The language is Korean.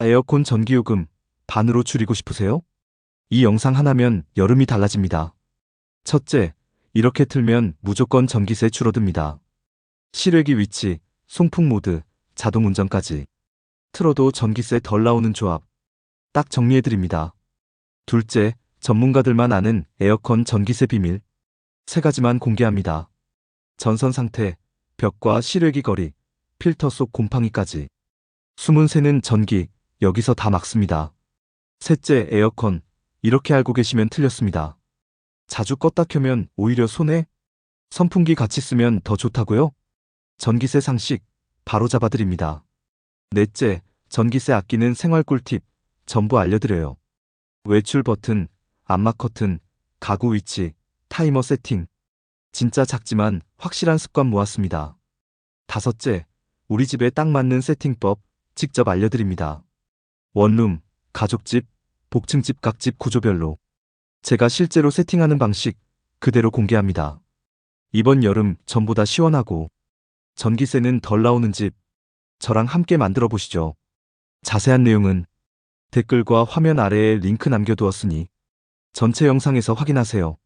에어컨 전기요금 반으로 줄이고 싶으세요? 이 영상 하나면 여름이 달라집니다. 첫째, 이렇게 틀면 무조건 전기세 줄어듭니다. 실외기 위치, 송풍 모드, 자동 운전까지. 틀어도 전기세 덜 나오는 조합. 딱 정리해드립니다. 둘째, 전문가들만 아는 에어컨 전기세 비밀. 세 가지만 공개합니다. 전선 상태, 벽과 실외기 거리, 필터 속 곰팡이까지. 숨은 새는 전기, 여기서 다 막습니다. 셋째, 에어컨. 이렇게 알고 계시면 틀렸습니다. 자주 껐다 켜면 오히려 손해? 선풍기 같이 쓰면 더 좋다고요? 전기세 상식, 바로 잡아드립니다. 넷째, 전기세 아끼는 생활 꿀팁, 전부 알려드려요. 외출 버튼, 암막 커튼, 가구 위치, 타이머 세팅. 진짜 작지만 확실한 습관 모았습니다. 다섯째, 우리 집에 딱 맞는 세팅법 직접 알려드립니다. 원룸, 가족집, 복층집 각집 구조별로 제가 실제로 세팅하는 방식 그대로 공개합니다. 이번 여름 전보다 시원하고 전기세는 덜 나오는 집 저랑 함께 만들어 보시죠. 자세한 내용은 댓글과 화면 아래에 링크 남겨두었으니 전체 영상에서 확인하세요.